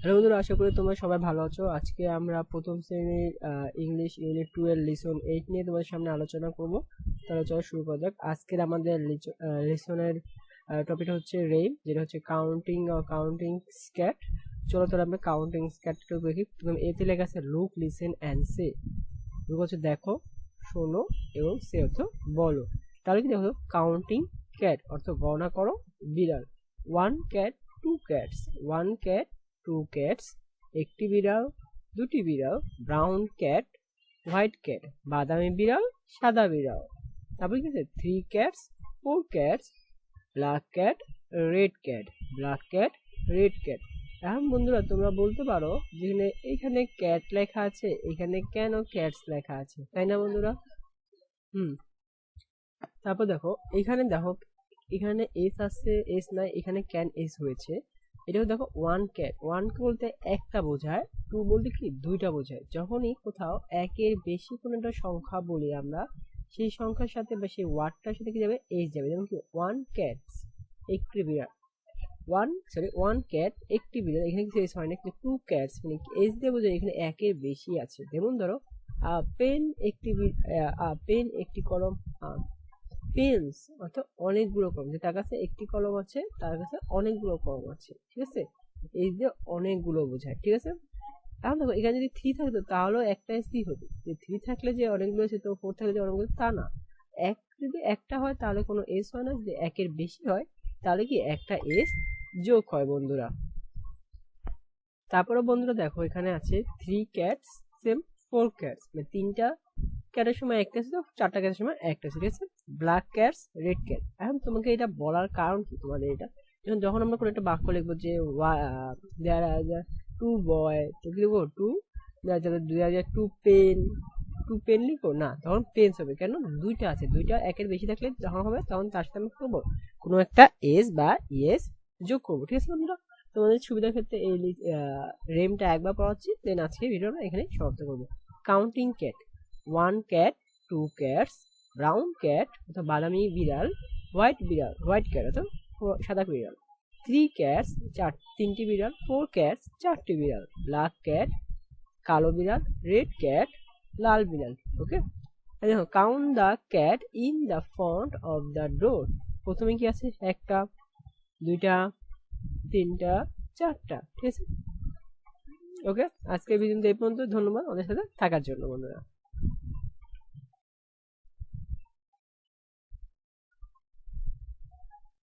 Hello বন্ধুরা, আশা করি তোমরা সবাই ভালো আছো। আজকে আমরা প্রথম শ্রেণির ইংলিশ ইউনিট টু এর লিসন এইট নিয়ে তোমাদের সামনে আলোচনা করব। তাহলে চলো শুরু করা যাক। আজকের আমাদের লিসনের টপিক হচ্ছে রেম যেটা হচ্ছে কাউন্টিং কাউন্টিং স্ক্যাট চলো তাহলে আমরা কাউন্টিং স্ক্যাটটা দেখি। প্রথমে এতে লেখা আছে look listen and say look হচ্ছে, দেখো, শোনো এবং সে অর্থ বলো। তাহলে কি দেখো কাউন্টিং ক্যাট অর্থ গণনা করো, বিড়াল। One cat two cats one cat two cats একটি বিড়াল, দুটি বিড়াল ব্রাউন ক্যাট হোয়াইট ক্যাট বাদামি বিড়াল, সাদা বিড়াল। তারপর কি আছে three cats four cats black cat red cat black cat red cat এখন বন্ধুরা, তোমরা বলতে পারো যেখানে এখানে ক্যাট লেখা আছে, এখানে কেন ক্যাটস লেখা আছে, তাই না বন্ধুরা? হুম। তারপর দেখো, এখানে দেখো, এখানে এস আছে এস নাই, এখানে ক্যান এস হয়েছে। এটাও দেখো ওয়ান ক্যাট ওয়ান বলতে একটা বোঝায় টু বলতে কি দুইটা বোঝায়। যখনই কোথাও একের বেশি কোনো একটা সংখ্যা বলি আমরা, সেই সংখ্যার সাথে বা সেই ওয়ার্ডটার সাথে কি যাবে? এস যাবে। যেমন কি ওয়ান ক্যাটস একটি বিড়াল। ওয়ান সরি ওয়ান ক্যাট একটি বিড়াল। এখানে কিছু এস হয় না, কিন্তু টু ক্যাটস মানে এস দিয়ে বোঝায় এখানে একের বেশি আছে। যেমন ধরো পেন একটি পেন একটি কলম পেন্স অর্থাৎ অনেকগুলো কলম। যে তার কাছে একটি কলম আছে, তার কাছে অনেকগুলো কলম আছে, ঠিক আছে? এই যে অনেকগুলো বোঝায়, ঠিক আছে? এখন দেখো, এখানে যদি থ্রি থাকতো তাহলেও একটাই সি হতো যে থ্রি থাকলে যে অনেকগুলো আছে, তো ফোর থাকলে যে অনেকগুলো, তা না। এক যদি একটা হয়, তাহলে কোনো এস হয় না। যদি একের বেশি হয়, তাহলে কি একটা এস যোগ হয়, বন্ধুরা? তারপরে বন্ধুরা দেখো, এখানে আছে three cats same four cats মানে তিনটা ক্যাটের সময় একটা ছিল চারটা ক্যাটের সময় একটা ছিল ঠিক আছে? ব্ল্যাক ক্যাটস রেড ক্যাট এখন তোমাকে এটা বলার কারণ কি? তোমাদের এটা? যখন যখন আমরা কোনো একটা বাক্য লিখব যে দেয়ার হাজার টু বয় তো কি লিখব? টু দুই হাজার টু পেন টু পেন লিখব? না, তখন পেন্স হবে। কেন? দুইটা আছে। দুইটা একের বেশি থাকলে যখন হবে, তখন তার সাথে আমি করব? কোনো একটা এস বা ইএস যোগ করব। ঠিক আছে বন্ধুরা? তোমাদের সুবিধার ক্ষেত্রে এই রেমটা একবার পড়াচ্ছি। দেন আজকে ভিডিওটা এখানে সমাপ্ত করব। Counting cat one cat two cats brown cat অর্থাৎ বাদামি বিড়াল হোয়াইট বিড়াল হোয়াইট ক্যাট অর্থাৎ সাদা বিড়াল। থ্রি ক্যাটস চার তিনটি বিড়াল ফোর ক্যাটস চারটি বিড়াল। ব্ল্যাক ক্যাট কালো বিড়াল রেড ক্যাট লাল বিড়াল ওকে দেখো count the cat in the front of the door প্রথমে কি আছে? একটা, দুইটা, তিনটা, চারটা, ঠিক আছে? ওকে আজকে ভিডিও এই পর্যন্ত ধন্যবাদ আমাদের সাথে থাকার জন্য, বন্ধুরা।